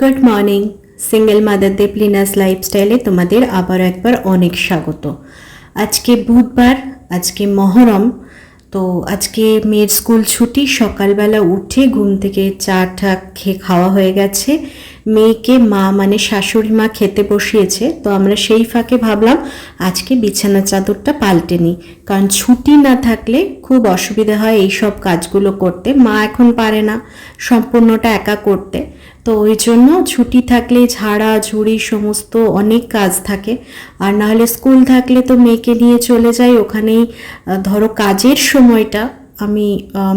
Good morning single মাদারদের প্লিনাস লাইফস্টাইলে তোমাদের আবার একবার অনেক স্বাগত। আজকে বুধবার, আজকে মহরম, তো আজকে মেয়ের স্কুল ছুটি, সকালবেলা উঠে ঘুম থেকে চা টা খেয়ে খাওয়া হয়ে গেছে। মেয়েকে মা মানে শাশুড়ি মা খেতে বসিয়েছে, তো আমরা সেই ফাঁকে ভাবলাম আজকে বিছানা চাদরটা পাল্টে নিই। কারণ ছুটি না থাকলে খুব অসুবিধা হয় এই সব কাজগুলো করতে। মা এখন পারে না সম্পূর্ণটা একা করতে। তো ওই জন্য ছুটি থাকলে ঝাড়া, ঝুড়ি সমস্ত অনেক কাজ থাকে। আর নাহলে স্কুল থাকলে তো মেয়েকে নিয়ে চলে যাই। ওখানেই ধরো কাজের সময়টা আমি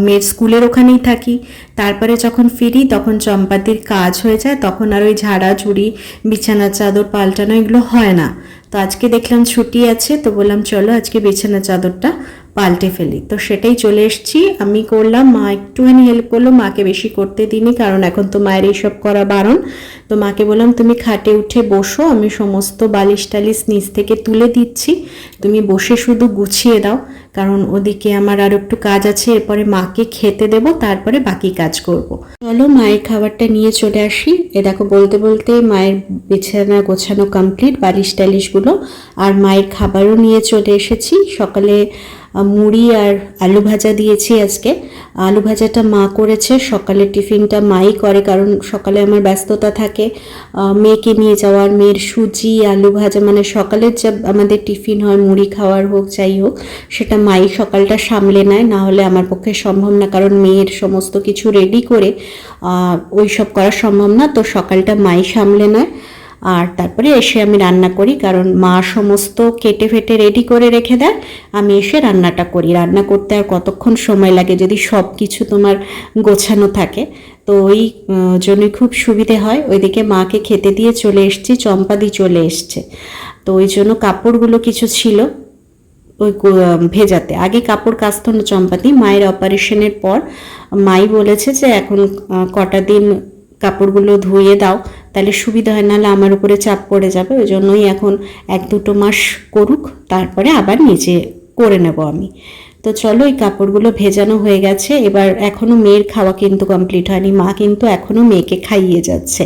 মেয়ের স্কুলের ওখানেই থাকি। তারপরে যখন ফিরি তখন চম্পাতির কাজ হয়ে যায়। তখন আর ওই ঝাড়া, ঝুড়ি বিছানা চাদর পাল্টানো এগুলো হয় না। তো আজকে দেখলাম ছুটি আছে, তো বললাম, চলো আজকে বিছানা চাদরটা পাল্টে ফেলি। তো সেটাই চলে এসেছি। আমি করলাম, মা একটুখানি হেল্প করল, মাকে বেশি করতে দিইনি, কারণ এখন তো মায়ের এইসব করা বারণ। তো মাকে বললাম, তুমি খাটে উঠে বসো, আমি সমস্ত বালিশ টালিশ নিচ থেকে তুলে দিচ্ছি। তুমি বসে শুধু গুছিয়ে দাও, কারণ ওদিকে আমার আর একটু কাজ আছে, এরপরে মাকে খেতে দেব, তারপরে বাকি কাজ করব। চলো, মায়ের খাবারটা নিয়ে চলে আসি। এ দেখো, বলতে বলতে মায়ের বিছানা গোছানো কমপ্লিট বালিশ টালিশগুলো, আর মায়ের খাবারও নিয়ে চলে এসেছি। সকালে মুড়ি আর আলু ভাজা দিয়েছি আজকে। আলু ভাজাটা মা করেছে সকালে টিফিনটা মাই করে কারণ সকালে আমার ব্যস্ততা থাকে। মেয়েকে নিয়ে যাওয়ার, মেয়ের সুজি, আলু ভাজা মানে সকালের যা আমাদের টিফিন হয়, মুড়ি খাওয়ার হোক, যাই হোক, সেটা মাই সকালটা সামলে নেয়, না হলে আমার পক্ষে সম্ভব না, কারণ মেয়ের সমস্ত কিছু রেডি করে ওই সব করা সম্ভব না, তো সকালটা মাই সামলে নেয়। আর তারপরে এসে আমি রান্না করি, কারণ মা সমস্ত কেটে ফেটে রেডি করে রেখে দেয়। আমি এসে রান্নাটা করি। রান্না করতে আর কতক্ষণ সময় লাগে যদি সব কিছু তোমার গোছানো থাকে? তো ওই জন্যই খুব সুবিধে হয়। ওইদিকে মাকে খেতে দিয়ে চলে এসছি, চম্পাদি চলে এসছে। তো ওই জন্য কাপড়গুলো কিছু ছিল ওই ভেজাতে। আগে কাপড় কাচতো না চম্পাতি মায়ের অপারেশনের পর মাই বলেছে যে এখন কটা দিন কাপড়গুলো ধুয়ে দাও। তাহলে সুবিধা হয়, নাহলে আমার উপরে চাপ পড়ে যাবে। ওই জন্যই এখন এক দুটো মাস করুক, তারপরে আবার নিজে করে নেব আমি। তো চলো, এই কাপড়গুলো ভেজানো হয়ে গেছে। এবার এখনও মেয়ের খাওয়া কিন্তু কমপ্লিট হয়নি, মা কিন্তু এখনও মেয়েকে খাইয়ে যাচ্ছে।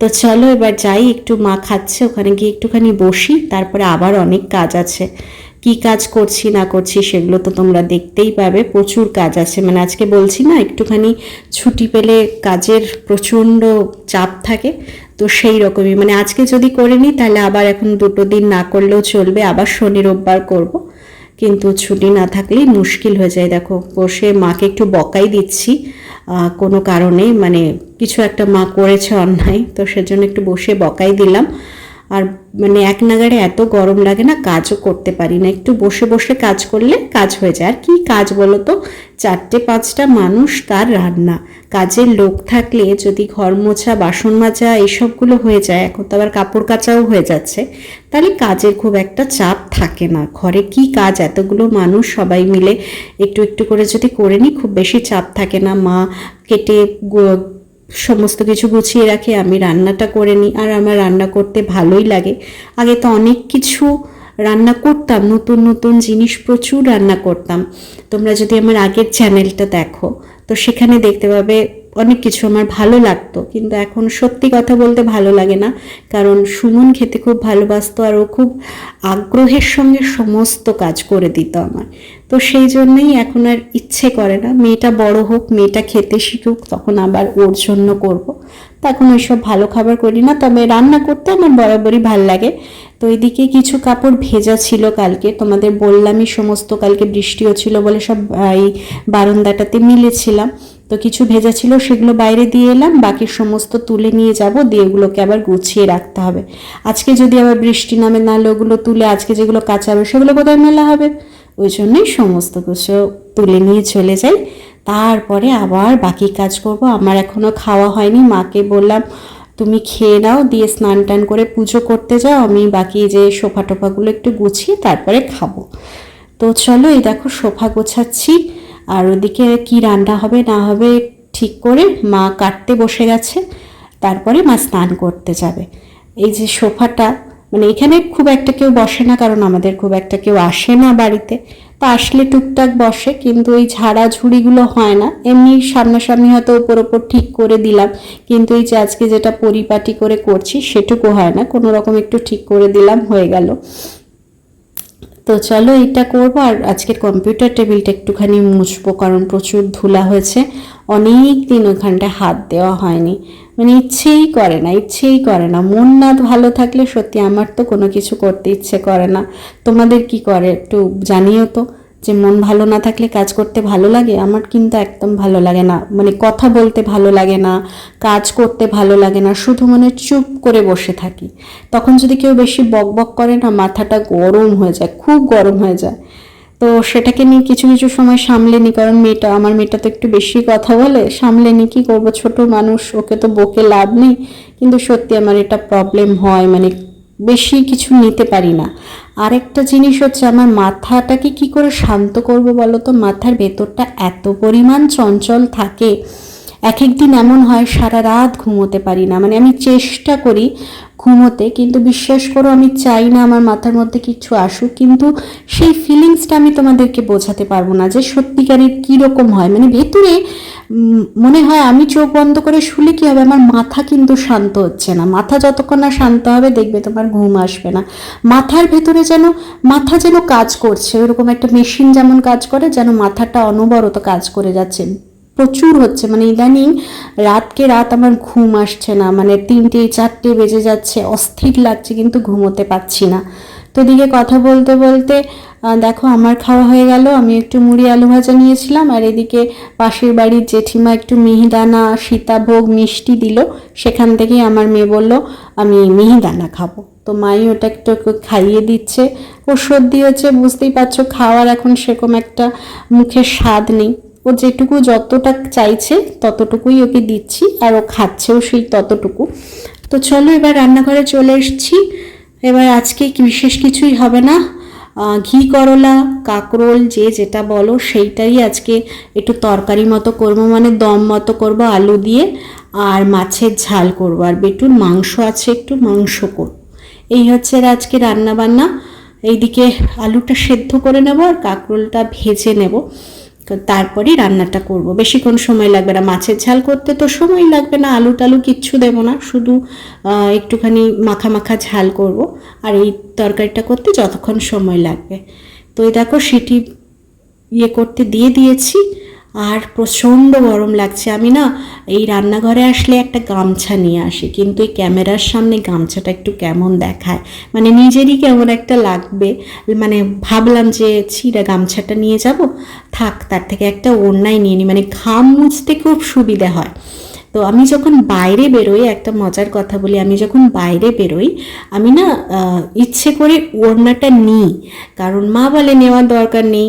তো চলো, এবার যাই, একটু মা খাচ্ছে, ওখানে গিয়ে একটুখানি বসি, তারপরে আবার অনেক কাজ আছে। কি কাজ করছি, না করছি সেগুলো তো তোমরা দেখতেই পাবে। প্রচুর কাজ আছে। মানে আজকে বলছি না, একটুখানি ছুটি পেলে কাজের প্রচণ্ড চাপ থাকে, তো সেই রকমই। মানে আজকে যদি করে নিই, তাহলে আবার এখন দুটো দিন না করলেও চলবে, আবার শনি রোববার করব। কিন্তু ছুটি না থাকলেই মুশকিল হয়ে যায়। দেখো, বসে মাকে একটু বকাই দিচ্ছি কোনো কারণে। মানে কিছু একটা মা করেছে অন্যায়, তো সেজন্য একটু বসে বকাই দিলাম। আর মানে এক নাগাড়ে এত গরম লাগে না, কাজও করতে পারি না। একটু বসে বসে কাজ করলে কাজ হয়ে যায়। আর কি কাজ বলো তো? চারটে পাঁচটা মানুষ তার রান্না। কাজের লোক থাকলে যদি ঘর মোছা, বাসন মাজা এসবগুলো হয়ে যায়, এখন তো আবার কাপড় কাচাও হয়ে যাচ্ছে, তাহলে কাজের খুব একটা চাপ থাকে না। ঘরে কি কাজ? এতগুলো মানুষ সবাই মিলে একটু একটু করে যদি করে নিই খুব বেশি চাপ থাকে না। মা কেটে সমস্ত কিছু গুছিয়ে রাখে, আমি রান্নাটা করে নিই। আর আমার রান্না করতে ভালোই লাগে। আগে তো অনেক কিছু রান্না করতাম, নতুন নতুন জিনিস প্রচুর রান্না করতাম। তোমরা যদি আমার আগের চ্যানেলটা দেখো, তো সেখানে দেখতে পাবে অনেক কিছু আমার ভালো লাগতো। কিন্তু এখন সত্যি কথা বলতে ভালো লাগে না। কারণ সুমন খেতে খুব ভালোবাসতো আর ও খুব আগ্রহের সঙ্গে সমস্ত কাজ করে দিত আমার। তো সেই জন্যই এখন আর ইচ্ছে করে না। মেয়েটা বড় হোক, মেয়েটা খেতে শিখুক, তখন আবার ওর জন্য করব। তো এখন ওইসব ভালো খাবার করি না। তবে রান্না করতে আমার বরাবরই ভালো লাগে। তো এদিকে কিছু কাপড় ভেজা ছিল কালকে। তোমাদের বললামই সমস্ত কালকে বৃষ্টিও ছিল বলে সব এই বারান্দাটাতে মিলেছিলাম। তো কিছু ভেজা ছিল সেগুলো বাইরে দিয়ে এলাম, বাকি সমস্ত তুলে নিয়ে যাব, দিয়ে ওগুলোকে আবার গুছিয়ে রাখতে হবে। আজকে যদি আবার বৃষ্টি নামে নাহলে ওগুলো তুলে, আজকে যেগুলো কাঁচা হবে সেগুলো কোথায় মেলা হবে? ওই জন্যই সমস্ত কিছু তুলে নিয়ে চলে যাই। তারপরে আবার বাকি কাজ করব। আমার এখনও খাওয়া হয়নি, মাকে বললাম, তুমি খেয়ে নাও, দিয়ে স্নান টান করে পুজো করতে যাও, আমি বাকি যে সোফা টোফাগুলো একটু গুছিয়ে তারপরে খাব। তো চলো এই দেখো, সোফা গোছাচ্ছি। আর ওদিকে কি রান্না হবে না হবে ঠিক করে মা কাটতে বসে গেছে, তারপরে মা স্নান করতে যাবে। এই যে সোফাটা মানে এখানে খুব একটা কেউ বসে না, কারণ আমাদের খুব একটা কেউ আসে না বাড়িতে। তা আসলে টুকটাক বসে, কিন্তু এই ঝাড়া ঝুড়িগুলো হয় না। এমনি সামনাসামনি হয়তো ওপর ওপর ঠিক করে দিলাম, কিন্তু এই যে আজকে যেটা পরিপাটি করে করছি, সেটুকু হয় না। কোনো রকম একটু ঠিক করে দিলাম, হয়ে গেল। তো চলো এটা করব, আর আজকের কম্পিউটার টেবিলটা একটুখানি মুছবো, কারণ প্রচুর ধুলা হয়েছে। অনেক দিন ওখানটায় হাত দেওয়া হয়নি। মানে ইচ্ছেই করে না, ইচ্ছেই করে না। মন না ভালো থাকলে সত্যি আমার তো কোনো কিছু করতে ইচ্ছে করে না। তোমাদের কি করে একটু জানিও তো। যে মন ভালো না থাকলে কাজ করতে ভালো লাগে, আমার কিন্তু একদম ভালো লাগে না। মানে কথা বলতে ভালো লাগে না, কাজ করতে ভালো লাগে না, শুধু মানে চুপ করে বসে থাকি। তখন যদি কেউ বেশি বক বক করে না, মাথাটা গরম হয়ে যায়, খুব গরম হয়ে যায়। তো সেটাকে নিয়ে কিছু কিছু সময় সামলে নি, কারণ মেয়েটা, আমার মেয়েটা তো একটু বেশি কথা বলে, সামলে নি, কি করব? ছোটো মানুষ, ওকে তো বকে লাভ নেই। কিন্তু সত্যি আমার এটা প্রবলেম হয় মানে বেশি কিছু নিতে পারি না। আরেকটা জিনিস হচ্ছে, আমার মাথাটাকে কি করে শান্ত করব বলো তো? মাথার ভেতরটা এত পরিমাণ চঞ্চল থাকে। এক এক দিন এমন হয়, সারা রাত ঘুমোতে পারি না। মানে আমি চেষ্টা করি ঘুমোতে, কিন্তু বিশ্বাস করো আমি চাই না আমার মাথার মধ্যে কিছু আসুক, কিন্তু সেই ফিলিংসটা আমি তোমাদেরকে বোঝাতে পারব না যে সত্যিকারের কীরকম হয়। মানে ভেতরে মনে হয় আমি চোখ বন্ধ করে শুলে কি হবে? আমার মাথা কিন্তু শান্ত হচ্ছে না। মাথা যতক্ষণ না শান্ত হবে, দেখবে তোমার ঘুম আসবে না। মাথার ভেতরে যেন, মাথা যেন কাজ করছে, ওরকম একটা মেশিন যেমন কাজ করে, যেন মাথাটা অনবরত কাজ করে যাচ্ছে। প্রচুর হচ্ছে। মানে ইদানিং রাতকে রাত আমার ঘুম আসছে না। মানে তিনটে, চারটে বেজে যাচ্ছে। অস্থির লাগছে, কিন্তু ঘুমোতে পারছি না। তো এদিকে কথা বলতে বলতে দেখো আমার খাওয়া হয়ে গেল। আমি একটু মুড়ি আলু ভাজা নিয়েছিলাম। আর এদিকে পাশের বাড়ির জেঠিমা একটু মিহিদানা, সীতাভোগ, মিষ্টি দিল। সেখান থেকেই আমার মেয়ে বলল, আমি মিহিদানা খাব। তো মাই ওটা একটু খাইয়ে দিচ্ছে। ও সর্দি হচ্ছে বুঝতেই পারছ, খাওয়ার এখন সেরকম একটা মুখের স্বাদ নেই। ও যেটুকু যতটা চাইছে ততটুকুই ওকে দিচ্ছি আর ও খাচ্ছেও সেই ততটুকু। তো চলো এবার রান্নাঘরে চলে এসেছি। এবার আজকে বিশেষ কিছুই হবে না। ঘি, করলা, কাকরোল, যে যেটা বলো সেইটাই আজকে একটু তরকারি মতো করব মানে দম মতো করব, আলু দিয়ে, আর মাছের ঝাল করব। আর বেটুর মাংস আছে একটু, মাংস করব। এই হচ্ছে আজকে রান্না বান্না এইদিকে আলুটা সেদ্ধ করে নেব আর কাঁকরোলটা ভেজে নেব। তো তারপরেই রান্নাটা করব। বেশিক্ষণ সময় লাগবে না। মাছের ঝাল করতে তো সময় লাগবে না। আলু টালু কিচ্ছু দেবো না। শুধু একটুখানি মাখা মাখা ঝাল করব। আর এই তরকারিটা করতে যতক্ষণ সময় লাগবে। তো এই দেখো, সেটি ইয়ে করতে দিয়ে দিয়েছি। আর প্রচণ্ড গরম লাগছে। আমি না এই রান্নাঘরে আসলে একটা গামছা নিয়ে আসি, কিন্তু এই ক্যামেরার সামনে গামছাটা একটু কেমন দেখায়? মানে নিজেরই কেমন একটা লাগবে। মানে ভাবলাম যে ছিঁড়া গামছাটা নিয়ে যাব। থাক, তার থেকে একটা ওড়নাই নিয়ে নিই মানে ঘাম মুছতে খুব সুবিধে হয়। তো আমি যখন বাইরে বেরোই, একটা মজার কথা বলি, আমি যখন বাইরে বেরোই, আমি না ইচ্ছে করে ওড়নাটা নিই। কারণ মা বলে নেওয়ার দরকার নেই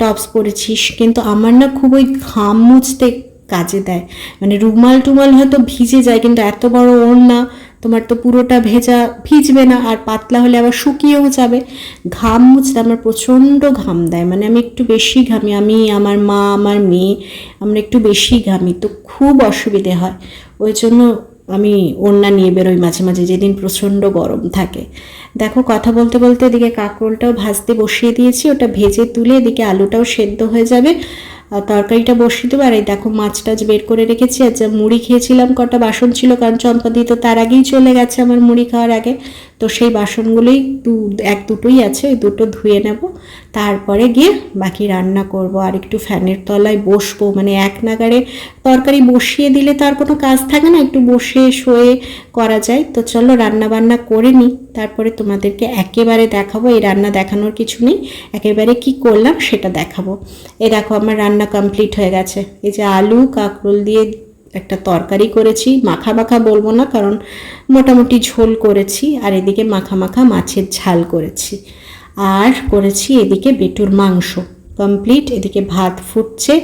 টপস পরেছিস, কিন্তু আমার না খুব ওই ঘাম মুছতে কাজে দেয়। মানে রুমাল টুমাল হয়তো ভিজে যায়, কিন্তু এত বড় ওড়না তোমার তো পুরোটা ভেজা ভিজবে না, আর পাতলা হলে আবার শুকিয়েও যাবে। ঘাম মুছতে আমার প্রচণ্ড ঘাম দেয় মানে আমি একটু বেশি ঘামি। আমি, আমার মা, আমার মেয়ে, আমরা একটু বেশি ঘামি, তো খুব অসুবিধে হয়। ওই জন্য আমি ওড়না নিয়ে বেরোই মাঝে মাঝে, যেদিন প্রচণ্ড গরম থাকে। দেখো, কথা বলতে বলতে এদিকে কাঁকরোলটাও ভাজতে বসিয়ে দিয়েছি, ওটা ভেজে তুলে এদিকে আলুটাও সেদ্ধ হয়ে যাবে। তরকারিটা বসিয়ে দেবো। আর এই দেখো, মাছ টাছ বের করে রেখেছি। আর যা মুড়ি খেয়েছিলাম, কটা বাসন ছিল, কারণ চম্পাদি তো তার আগেই চলে গেছে আমার মুড়ি খাওয়ার আগে। তো সেই বাসনগুলোই দু, এক দুটোই আছে, ওই দুটো ধুয়ে নেব। তারপরে গিয়ে বাকি রান্না করব। আর একটু ফ্যানের তলায় বসবো। মানে এক নাগারে তরকারি বসিয়ে দিলে তো আর কোনো কাজ থাকে না, একটু বসে, শোয়ে করা যায়। তো চলো রান্না বান্না করে নিই। তারপরে তোমাদেরকে একেবারে দেখাবো, এই রান্না দেখানোর কিছু নেই, একেবারে কি করলাম সেটা দেখাবো। এ দেখো আমার রান্না কমপ্লিট হয়ে গেছে। এই যে আলু, কাঁকরোল দিয়ে একটা তরকারি করেছি, মাখা মাখা বলব না, কারণ মোটামুটি ঝোল করেছি, আর এদিকে মাখা মাখা মাছের ঝাল করেছি। আর করেছি এদিকে বেটুর মাংস। কমপ্লিট এদিকে ভাত ফুটছে,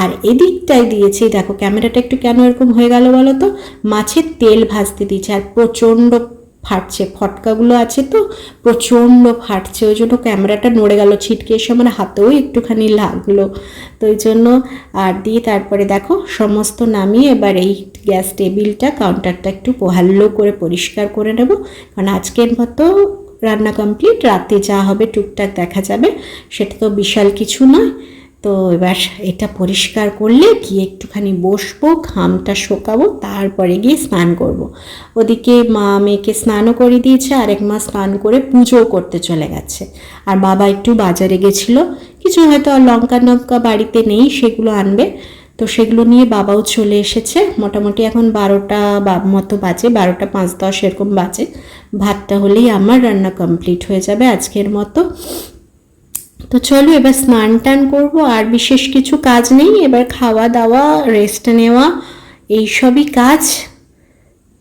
আর এদিকটায় দিয়েছি, দেখো ক্যামেরাটা একটু কেন এরকম হয়ে গেল বলো তো? মাছের তেল ভাজতে দিয়েছে, আর প্রচণ্ড ফাটছে, ফটকাগুলো আছে তো, প্রচণ্ড ফাটছে, ওই জন্য ক্যামেরাটা নড়ে গেল ছিটকে এসে আমার হাতেও একটুখানি লাগল। তো ওই জন্য আর দিয়ে তারপরে দেখো, সমস্ত নামিয়ে এবার এই গ্যাস টেবিলটা কাউন্টারটা একটু ভালো করে পরিষ্কার করে নেব। কারণ আজকের মতো রান্না কমপ্লিট রাতে যা হবে টুকটাক দেখা যাবে, সেটা তো বিশাল কিছু নয়। তো এবার এটা পরিষ্কার করলে গিয়ে একটুখানি বসবো, ঘামটা শোকাবো, তারপরে গিয়ে স্নান করব। ওদিকে মা মেয়েকে স্নানও করে দিয়েছে, আরেক মা স্নান করে পুজোও করতে চলে গেছে। আর বাবা একটু বাজারে গেছিল, কিছু হয়তো আর লঙ্কা লঙ্কা বাড়িতে নেই, সেগুলো আনবে। তো সেগুলো নিয়ে বাবাও চলে এসেছে। মোটামুটি এখন বারোটা মতো বাজে, বারোটা পাঁচ দশ এরকম বাজে। ভাতটা হলেই আমার রান্না কমপ্লিট হয়ে যাবে আজকের মতো। তো চলো এবার স্নান টান করব, আর বিশেষ কিছু কাজ নেই। এবার খাওয়া দাওয়া রেস্ট নেওয়া, এইসবই কাজ।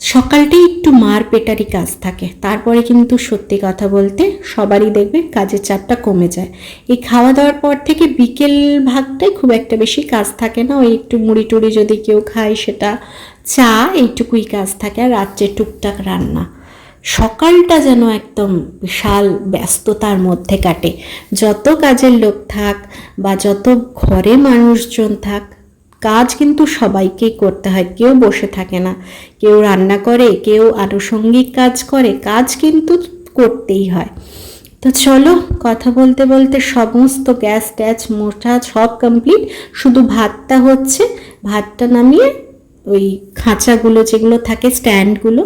সকালটাই একটু মার পেটারি কাজ থাকে। তারপরে কিন্তু সত্যি কথা বলতে সবারই দেখবে কাজের চাপটা কমে যায়। এই খাওয়া দাওয়ার পর থেকে বিকেল ভাগটাই খুব একটা বেশি কাজ থাকে না। ওই একটু মুড়ি টুড়ি যদি কেউ খায় সেটা চা, এইটুকুই কাজ থাকে। আর রাত্রে টুকটাক রান্না। সকালটা যেন একদম বিশাল ব্যস্ততার মধ্যে কাটে। যত কাজের লোক থাক বা যত ঘরে মানুষজন থাক, কাজ কিন্তু সবাইকেই করতে হয়। কেউ বসে থাকে না, কেউ রান্না করে, কেউ আনুষঙ্গিক কাজ করে, কাজ কিন্তু করতেই হয়। তো চলো, কথা বলতে বলতে সমস্ত গ্যাস ট্যাচ মোটা সব কমপ্লিট শুধু ভাতটা হচ্ছে, ভাতটা নামিয়ে ওই খাঁচাগুলো যেগুলো থাকে, স্ট্যান্ডগুলো,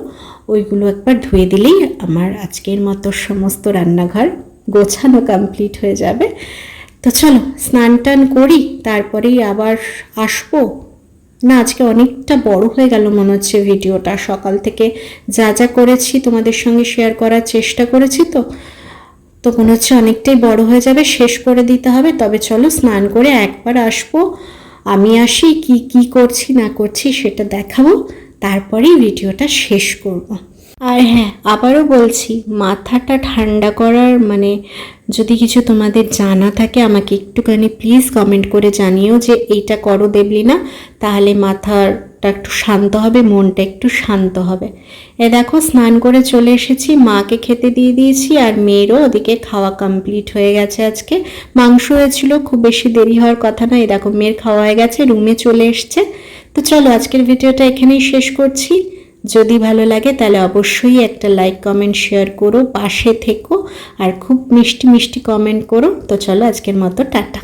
ওইগুলো একবার ধুয়ে দিলেই আমার আজকের মতো সমস্ত রান্নাঘর গোছানো কমপ্লিট হয়ে যাবে। তো চলো, স্নান টান করি, তারপরেই আবার আসব। না, আজকে অনেকটা বড় হয়ে গেল মনে হচ্ছে ভিডিওটা। সকাল থেকে যা যা করেছি তোমাদের সঙ্গে শেয়ার করার চেষ্টা করেছি তো। তো মনে হচ্ছে অনেকটাই বড় হয়ে যাবে, শেষ করে দিতে হবে। তবে চলো, স্নান করে একবার আসব। আমি আসি, কি কি করছি, না করছি সেটা দেখাবো তারপরেই ভিডিওটা শেষ করব। আর হ্যাঁ আবারও বলছি, মাথাটা ঠান্ডা করার মানে যদি কিছু তোমাদের জানা থাকে, আমাকে একটুখানি প্লিজ কমেন্ট করে জানিও যে এইটা করো দেবলি না তাহলে মাথাটা একটু শান্ত হবে, মনটা একটু শান্ত হবে। এ দেখো, স্নান করে চলে এসেছি, মাকে খেতে দিয়ে দিয়েছি আর মেয়েরও ওদিকে খাওয়া কমপ্লিট হয়ে গেছে আজকে। মাংস হয়েছিল, খুব বেশি দেরি হওয়ার কথা না। এই দেখো, মেয়ের খাওয়া হয়ে গেছে রুমে চলে এসছে। তো চলো, আজকের ভিডিওটা এখানেই শেষ করছি। যদি ভালো লাগে তাহলে অবশ্যই একটা লাইক কমেন্ট শেয়ার করো, পাশে থেকো আর খুব মিষ্টি মিষ্টি কমেন্ট করো। তো চলো, আজকের মতো, টাটা।